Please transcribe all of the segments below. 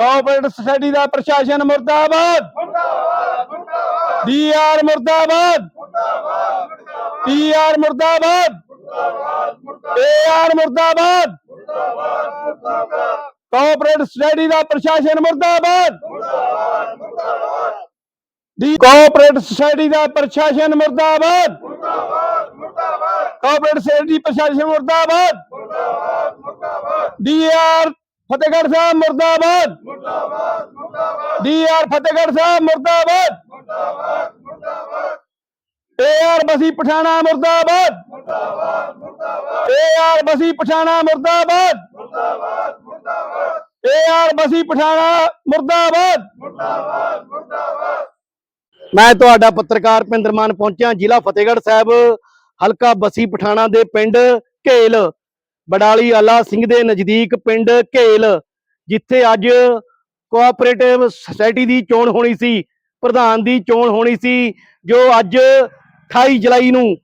Cooperative society ਦਾ ਪ੍ਰਸ਼ਾਸਨ ਮੁਰਦਾਬਾਦ। D R ਮੁਰਦਾਬਾਦ। ਪੀਆਰ ਮੁਰਦਾਬਾਦ। ਏਆਰ ਮੁਰਦਾਬਾਦ। ਕੋਆਪਰੇਟਿਵ ਸੁਸਾਇਟੀ ਦਾ ਪ੍ਰਸ਼ਾਸਨ ਮੁਰਦਾਬਾਦ। ਦੀ ਕੋਆਪਰੇਟਿਵ ਸੁਸਾਇਟੀ ਦਾ ਪ੍ਰਸ਼ਾਸਨ ਮੁਰਦਾਬਾਦ। ਕੋਆਪਰੇਟਿਵ ਸੁਸਾਇਟੀ ਪ੍ਰਸ਼ਾਸਨ ਮੁਰਦਾਬਾਦ। ਡੀਆਰ ਫਤਿਹਗੜ੍ਹ ਸਾਹਿਬ ਮੁਰਦਾਬਾਦ। ਡੀਆਰ ਫਤਿਹਗੜ੍ਹ ਸਾਹਿਬ ਮੁਰਦਾਬਾਦ। ਏਆਰ ਬਸੀ ਪਠਾਣਾ ਮੁਰਦਾਬਾਦ। ਏਆਰ ਬਸੀ ਪਠਾਣਾ ਮੁਰਦਾਬਾਦ। ਏਆਰ ਬਸੀ ਪਠਾਣਾ ਮੁਰਦਾਬਾਦ। ਮੈਂ ਤੁਹਾਡਾ ਪੱਤਰਕਾਰ ਪਿੰਦਰਮਾਨ ਪਹੁੰਚਿਆ ਜ਼ਿਲ੍ਹਾ ਫਤਿਹਗੜ੍ਹ ਸਾਹਿਬ ਹਲਕਾ ਬਸੀ ਪਠਾਣਾ ਦੇ ਪਿੰਡ ਘੇਲ। ਬਡਾਲੀ ਆਲਾ ਸਿੰਘ ਦੇ ਨਜ਼ਦੀਕ ਪਿੰਡ ਘੇਲ, ਜਿੱਥੇ ਅੱਜ ਕੋਆਪਰੇਟਿਵ ਸੁਸਾਇਟੀ ਦੀ ਚੋਣ ਹੋਣੀ ਸੀ, ਪ੍ਰਧਾਨ ਦੀ ਚੋਣ ਹੋਣੀ ਸੀ, ਜੋ ਅੱਜ 28 ਜੁਲਾਈ ਨੂੰ,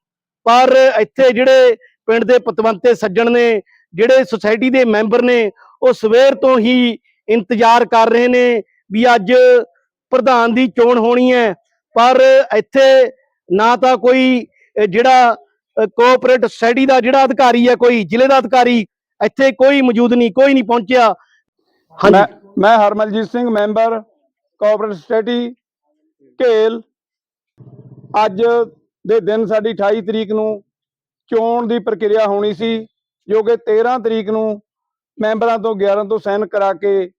ਪਰ ਇੱਥੇ ਜਿਹੜੇ ਪਿੰਡ ਦੇ ਪਤਵੰਤੇ ਸੱਜਣ ਨੇ, ਜਿਹੜੇ ਸੁਸਾਇਟੀ ਦੇ ਮੈਂਬਰ ਨੇ, ਉਹ ਸਵੇਰ ਤੋਂ ਹੀ ਇੰਤਜ਼ਾਰ ਕਰ ਰਹੇ ਨੇ ਵੀ ਅੱਜ ਪ੍ਰਧਾਨ ਦੀ ਚੋਣ ਹੋਣੀ ਹੈ, ਪਰ ਇੱਥੇ ਨਾ ਤਾਂ ਕੋਈ ਜਿਹੜਾ ਕੋਆਪਰੇਟਿਵ ਸੋਸਾਇਟੀ ਦਾ ਜਿਹੜਾ ਅਧਿਕਾਰੀ ਹੈ ਕੋਈ, ਜ਼ਿਲ੍ਹੇ ਦਾ ਅਧਿਕਾਰੀ, ਇੱਥੇ ਕੋਈ ਮੌਜੂਦ ਨਹੀਂ, ਕੋਈ ਨਹੀਂ ਪਹੁੰਚਿਆ। ਹਾਂਜੀ। ਮੈਂ Harmanjit Singh, member cooperative society Ghel. ਅੱਜ ਦੇ ਦਿਨ ਸਾਡੀ 28 ਤਰੀਕ ਨੂੰ ਚੋਣ ਦੀ ਪ੍ਰਕਿਰਿਆ ਹੋਣੀ ਸੀ, ਜੋ ਕਿ 13 ਤਰੀਕ ਨੂੰ ਮੈਂਬਰਾਂ ਤੋਂ 11 ਤੋਂ ਸਾਈਨ ਕਰਾ ਕੇ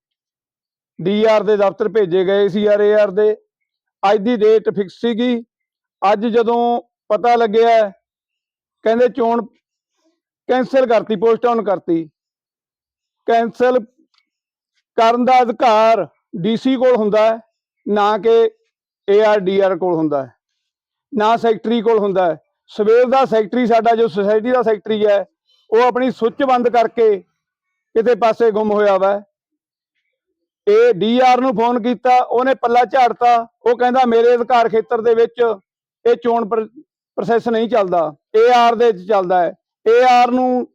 ਡੀਆਰ ਦੇ ਦਫ਼ਤਰ ਭੇਜੇ ਗਏ ਸੀ ਆਰਏਆਰ ਦੇ। ਅੱਜ ਦੀ ਡੇਟ ਫਿਕਸ ਸੀਗੀ। ਅੱਜ ਜਦੋਂ ਪਤਾ ਲੱਗਿਆ ਕਹਿੰਦੇ ਚੋਣ ਕੈਂਸਲ ਕਰਤੀ ਪੋਸਟਪੋਨ ਕਰਤੀ। ਕੈਂਸਲ ਕਰਨ ਦਾ ਅਧਿਕਾਰ ਡੀਸੀ ਕੋਲ ਹੁੰਦਾ ਹੈ, ਨਾ ਕਿ ਏਆਰਡੀਆਰ ਕੋਲ ਹੁੰਦਾ ਹੈ, ਨਾ ਸੈਕਟਰੀ ਕੋਲ ਹੁੰਦਾ ਹੈ। ਸਵੇਰ ਦਾ ਸੈਕਟਰੀ ਸਾਡਾ, ਜੋ ਸੁਸਾਇਟੀ ਦਾ ਸੈਕਟਰੀ ਹੈ, ਉਹ ਆਪਣੀ ਸੁੱਚ ਬੰਦ ਕਰਕੇ ਕਿਤੇ ਪਾਸੇ ਗੁੰਮ ਹੋਇਆ ਵਾ। ਇਹ ਡੀਆਰ ਨੂੰ ਫੋਨ ਕੀਤਾ, ਉਹਨੇ ਪੱਲਾ ਝਾੜਤਾ, ਉਹ ਕਹਿੰਦਾ ਮੇਰੇ ਅਧਿਕਾਰ ਖੇਤਰ ਦੇ ਵਿੱਚ ਇਹ ਚੋਣ ਪ੍ਰੋਸੈਸ ਨਹੀਂ ਚੱਲਦਾ। ਏਆਰ ਦੇ ਵਿੱਚ ਚੱਲਦਾ ਹੈ। ਏਆਰ ਨੂੰ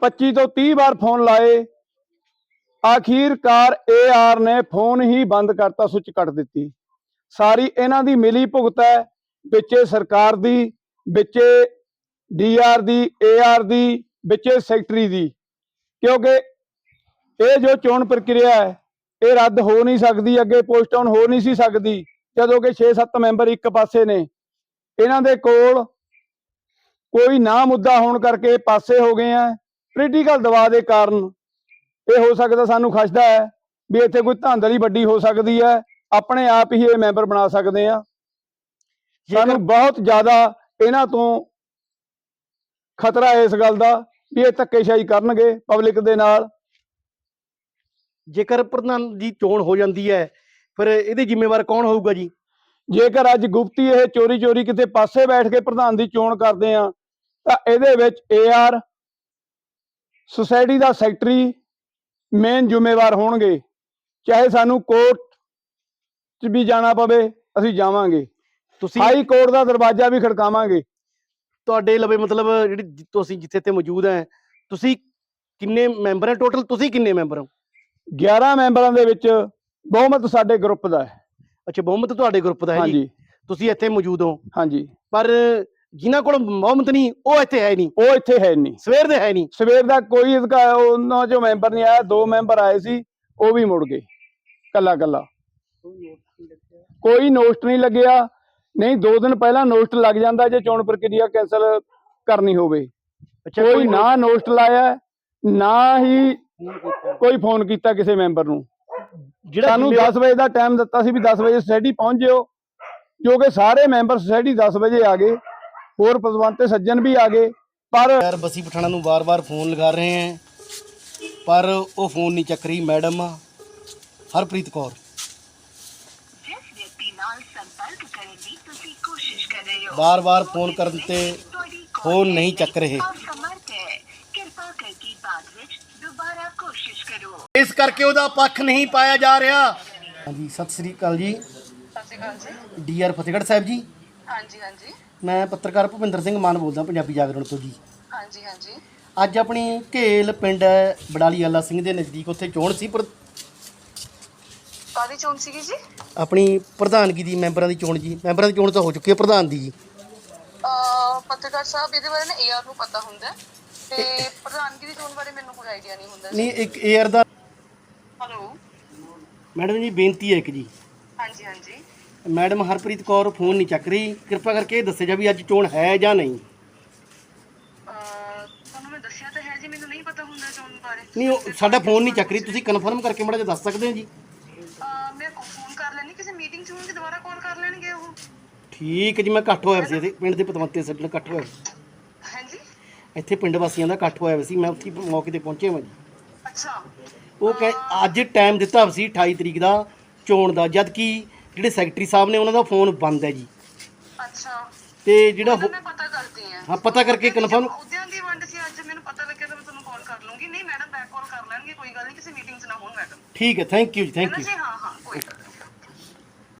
25 ਤੋਂ 30 ਵਾਰ ਫੋਨ ਲਾਏ। ਆਖੀਰਕਾਰ ਏਆਰ ਨੇ ਫੋਨ ਹੀ ਬੰਦ ਕਰਤਾ ਸੁੱਚ ਕੱਟ ਦਿੱਤੀ। ਸਾਰੀ ਇਹਨਾਂ ਦੀ ਮਿਲੀ ਭੁਗਤ ਹੈ। ਵਿੱਚੇ ਸਰਕਾਰ ਦੀ, ਵਿੱਚੇ ਡੀਆਰ ਦੀ ਏਆਰ ਦੀ, ਵਿੱਚੇ ਸੈਕਟਰੀ ਦੀ। ਕਿਉਂਕਿ ਇਹ ਜੋ ਚੋਣ ਪ੍ਰਕਿਰਿਆ ਹੈ, ਇਹ ਰੱਦ ਹੋ ਨਹੀਂ ਸਕਦੀ, ਅੱਗੇ ਪੋਸਟਪੋਨ ਹੋ ਨਹੀਂ ਸੀ ਸਕਦੀ। ਜਦੋਂ ਕਿ 6-7 ਮੈਂਬਰ ਇੱਕ ਪਾਸੇ ਨੇ ਇਹਨਾਂ ਦੇ ਕੋਲ ਕੋਈ ਨਾ ਮੁੱਦਾ ਹੋਣ ਕਰਕੇ ਪਾਸੇ ਹੋ ਗਏ ਆ। ਪੋਲੀਟੀਕਲ ਦਬਾਅ ਦੇ ਕਾਰਨ ਇਹ ਹੋ ਸਕਦਾ ਸਾਨੂੰ ਖਸ਼ਦਾ ਹੈ ਵੀ ਇੱਥੇ ਕੋਈ ਧਾਂਦਲੀ ਵੱਡੀ ਹੋ ਸਕਦੀ ਹੈ। ਆਪਣੇ ਆਪ ਹੀ ਇਹ ਮੈਂਬਰ ਬਣਾ ਸਕਦੇ ਆ ਸਾਨੂੰ ਬਹੁਤ ਜ਼ਿਆਦਾ ਇਹਨਾਂ ਤੋਂ ਖਤਰਾ ਹੈ ਇਸ ਗੱਲ ਦਾ ਵੀ ਇਹ ਧੱਕੇਸ਼ਾਹੀ ਕਰਨਗੇ ਪਬਲਿਕ ਦੇ ਨਾਲ। ਜੇਕਰ ਪ੍ਰਧਾਨ ਦੀ ਚੋਣ ਹੋ ਜਾਂਦੀ ਹੈ ਫਿਰ ਇਹਦੇ ਜ਼ਿੰਮੇਵਾਰ ਕੌਣ ਹੋਊਗਾ ਜੀ? ਜੇਕਰ ਅੱਜ ਗੁਪਤੀ ਇਹ ਚੋਰੀ ਚੋਰੀ ਕਿਤੇ ਪਾਸੇ ਬੈਠ ਕੇ ਪ੍ਰਧਾਨ ਦੀ ਚੋਣ ਕਰਦੇ ਆ ਤਾਂ ਇਹਦੇ ਵਿੱਚ ਏਆਰ ਸੁਸਾਇਟੀ ਦਾ ਸੈਕਟਰੀ ਮੇਨ ਜ਼ਿੰਮੇਵਾਰ ਹੋਣਗੇ। ਚਾਹੇ ਸਾਨੂੰ ਕੋਰਟ 'ਚ ਵੀ ਜਾਣਾ ਪਵੇ ਅਸੀਂ ਜਾਵਾਂਗੇ। ਤੁਸੀਂ ਹਾਈ ਕੋਰਟ ਦਾ ਦਰਵਾਜ਼ਾ ਵੀ ਖੜਕਾਵਾਂਗੇ। ਤੁਹਾਡੇ ਲਵੇ ਮਤਲਬ ਜਿਹੜੀ ਤੁਸੀਂ ਜਿੱਥੇ ਤੇ ਮੌਜੂਦ ਹੈ ਤੁਸੀਂ ਕਿੰਨੇ ਮੈਂਬਰ ਹੈ ਟੋਟਲ ਤੁਸੀਂ ਕਿੰਨੇ ਮੈਂਬਰ ਹੋ? 11 ਮੈਂਬਰਾਂ ਦੇ ਵਿੱਚ ਬਹੁਮਤ ਸਾਡੇ ਗਰੁੱਪ ਦਾ ਹੈ। ਅੱਛਾ ਬਹੁਮਤ ਤੁਹਾਡੇ ਗਰੁੱਪ ਦਾ ਹੈ ਜੀ? ਹਾਂਜੀ। ਤੁਸੀਂ ਇੱਥੇ ਮੌਜੂਦ ਹੋ। ਹਾਂਜੀ। ਪਰ ਜਿਨ੍ਹਾਂ ਕੋਲ ਬਹੁਮਤ ਨਹੀਂ ਉਹ ਇੱਥੇ ਹੈ ਨਹੀਂ। ਉਹ ਇੱਥੇ ਹੈ ਨਹੀਂ। ਸਵੇਰ ਦੇ ਹੈ ਨਹੀਂ। ਸਵੇਰ ਦਾ ਕੋਈ ਅਧਿਕਾਰ ਉਹਨਾਂ ਚੋਂ ਮੈਂਬਰ ਨਹੀਂ ਆਇਆ ਦੋ ਮੈਂਬਰ ਆਏ ਸੀ ਉਹ ਵੀ ਮੁੜ ਗਏ। ਕੱਲਾ ਕੱਲਾ। ਕੋਈ ਨੋਸਟ ਨਹੀਂ ਲੱਗਿਆ। ਨਹੀਂ ਦੋ ਦਿਨ ਪਹਿਲਾਂ ਨੋਸਟ ਲੱਗ ਜਾਂਦਾ ਜੇ ਚੋਣ ਪ੍ਰਕਿਰਿਆ ਕੈਂਸਲ ਕਰਨੀ ਹੋਵੇ। ਅੱਛਾ ਕੋਈ ਨਾ ਨੋਸਟ ਲਾਇਆ ਨਾ ਹੀ ਕੋਈ ਫੋਨ ਕੀਤਾ ਕਿਸੇ ਮੈਂਬਰ ਨੂੰ। ਸਾਨੂੰ ਜ਼ਿੰਮੇਵਾਰ- 10 ਵਜੇ ਦਾ ਟਾਈਮ ਦਿੱਤਾ ਸੀ ਵੀ 10 ਵਜੇ ਸੁਸਾਇਟੀ ਪਹੁੰਚ ਜਿਓ ਜੋ ਕਿ ਸਾਰੇ ਮੈਂਬਰ ਸੁਸਾਇਟੀ 10 ਵਜੇ ਆ ਗਏ ਹੋਰ ਪਦਵੰਤੇ ਸੱਜਣ ਵੀ ਆ ਗਏ। ਪਰ ਯਾਰ ਬਸੀ ਪਠਾਣਾ ਨੂੰ ਵਾਰ-ਵਾਰ ਫੋਨ ਲਗਾ ਰਹੇ ਹੈ ਪਰ ਉਹ ਫੋਨ ਨਹੀਂ ਚੱਕ ਰਹੀ ਮੈਡਮ ਹਰਪ੍ਰੀਤ ਕੌਰ। ਜਿਸ ਵਿਅਕਤੀ ਨਾਲ ਸੰਪਰਕ ਕਰਨ ਦੀ ਤੁਸੀਂ ਕੋਸ਼ਿਸ਼ ਕਰ ਰਹੇ ਹੋ ਵਾਰ-ਵਾਰ ਫੋਨ ਕਰਨ ਤੇ ਫੋਨ ਨਹੀਂ ਚੱਕ ਰਹੇ ਅਸਮਰਥ ਹੈ ਕਿਰਪਾ ਕਰਕੇ ਬਾਅਦ ਵਿੱਚ ਦੁਬਾਰਾ ਕੋਸ਼ਿਸ਼ ਕਰੋ ਇਸ ਕਰਕੇ ਉਹਦਾ ਪੱਖ ਨਹੀਂ ਪਾਇਆ ਜਾ ਰਿਹਾ। ਹਾਂਜੀ ਸਤਿ ਸ੍ਰੀ ਅਕਾਲ ਜੀ। ਸਤਿ ਸ਼੍ਰੀ ਅਕਾਲ ਜੀ। ਡੀਆਰ ਫਤਿਹਗੜ੍ਹ ਸਾਹਿਬ ਜੀ। ਹਾਂਜੀ ਹਾਂਜੀ। ਮੈਂ ਪੱਤਰਕਾਰ ਭੁਪਿੰਦਰ ਸਿੰਘ ਮਾਨ ਬੋਲਦਾ ਪੰਜਾਬੀ ਜਾਗਰਣ ਤੋਂ ਜੀ। ਹਾਂਜੀ ਹਾਂਜੀ। ਅੱਜ ਆਪਣੀ ਘੇਲ ਪਿੰਡ ਹੈ ਬਡਾਲੀ ਆਲਾ ਸਿੰਘ ਦੇ ਨਜ਼ਦੀਕ ਉੱਥੇ ਚੋਣ ਸੀ ਪਰ ਕਾਦੀ ਚੋਣ ਸੀਗੀ ਜੀ? ਆਪਣੀ ਪ੍ਰਧਾਨਗੀ ਦੀ ਮੈਂਬਰਾਂ ਦੀ ਚੋਣ ਜੀ। ਮੈਂਬਰਾਂ ਦੀ ਚੋਣ ਤਾਂ ਹੋ ਚੁੱਕੀ ਹੈ ਪ੍ਰਧਾਨ ਦੀ ਜੀ। ਪੱਤਰਕਾਰ ਸਾਹਿਬ ਇਹਦੇ ਬਾਰੇ ਨਾ ਏਆਰ ਨੂੰ ਪਤਾ ਹੁੰਦਾ ਹੈ। ਤੇ ਪ੍ਰਧਾਨਗੀ ਦੀ ਚੋਣ ਬਾਰੇ ਮੈਨੂੰ ਕੋਈ ਆਈਡੀਆ ਨਹੀਂ ਹੁੰਦਾ ਨਹੀਂ ਇੱਕ ਏਅਰ ਦਾ ਹੈਲੋ। ਮੈਡਮ ਜੀ ਬੇਨਤੀ ਹੈ ਇੱਕ ਜੀ। ਹਾਂਜੀ ਹਾਂਜੀ। ਮੈਡਮ ਹਰਪ੍ਰੀਤ ਕੌਰ ਫੋਨ ਨਹੀਂ ਚੱਕ ਰਹੀ। ਕਿਰਪਾ ਕਰਕੇ ਇਹ ਦੱਸੇ ਜਾ ਵੀ ਅੱਜ ਚੋਣ ਹੈ ਜਾਂ ਨਹੀਂ। ਅਹ ਤੁਹਾਨੂੰ ਮੈਂ ਦੱਸਿਆ ਤਾਂ ਹੈ ਜੀ ਮੈਨੂੰ ਨਹੀਂ ਪਤਾ ਹੁੰਦਾ ਚੋਣ ਬਾਰੇ। ਨਹੀਂ ਉਹ ਸਾਡਾ ਫੋਨ ਨਹੀਂ ਚੱਕ ਰਹੀ। ਤੁਸੀਂ ਕਨਫਰਮ ਕਰਕੇ ਮਾੜਾ ਜਿਹਾ ਦੱਸ ਸਕਦੇ ਹੋ ਜੀ। ਅਹ ਮੈਂ ਫੋਨ ਕਰ ਲੈਣੀ ਕਿਸੇ ਮੀਟਿੰਗ ਚ ਹੋਣਗੇ ਦੁਬਾਰਾ ਕਾਲ ਕਰ ਲੈਣਗੇ ਉਹ। ਠੀਕ ਹੈ ਜੀ ਮੈਂ ਇਕੱਠ ਹੋਇਆ ਸੀ ਇੱਥੇ ਪਿੰਡ ਦੇ ਪਤਵੰਤੇ ਸੱਜਣ ਇਕੱਠ ਹੋਇਆ ਸੀ। ਹਾਂਜੀ। ਇੱਥੇ ਪਿੰਡ ਵਾਸੀਆਂ ਦਾ ਇਕੱਠ ਹੋਇਆ ਹੋਇਆ ਸੀ। ਮੈਂ ਉੱਥੇ ਮੌਕੇ ਤੇ ਪਹੁੰਚਿਆ ਮੈਂ ਜੀ। ਅੱਛਾ। ਉਹ ਕਹੇ ਅੱਜ ਟਾਈਮ ਦਿੱਤਾ ਸੀ 28 ਤਰੀਕ ਦਾ ਚੋਣ ਦਾ ਜਦ ਕਿ ਜਿਹੜੇ ਸੈਕਟਰੀ ਸਾਹਿਬ ਨੇ ਉਹਨਾਂ ਦਾ ਫੋਨ ਬੰਦ ਹੈ ਜੀ। ਅੱਛਾ। ਤੇ ਜਿਹੜਾ ਹੋ- ਮੈਂ ਪਤਾ ਕਰਦੀ ਆ ਹਾਂ ਪਤਾ ਕਰਕੇ ਕਨਫਰਮ ਉਦਿਆਂ ਦੀ ਵੰਡ ਸੀ ਅੱਜ ਮੈਨੂੰ ਪਤਾ ਲੱਗਿਆ ਤਾਂ ਮੈਂ ਤੁਹਾਨੂੰ ਕਾਲ ਕਰ ਲੂੰਗੀ ਨਹੀਂ ਮੈਡਮ ਬੈਕ ਕਾਲ ਕਰ ਲੈਣਗੇ ਕੋਈ ਗੱਲ ਨਹੀਂ ਕਿਸੇ ਮੀਟਿੰਗ 'ਚ ਨਾ ਹੋਣ ਮੈਡਮ ਠੀਕ ਹੈ ਥੈਂਕ ਯੂ ਜੀ ਹੈ ਥੈਂਕ ਯੂ ਜੀ ਹਾਂ ਹਾਂ ਕੋਈ ਗੱਲ ਨੀ।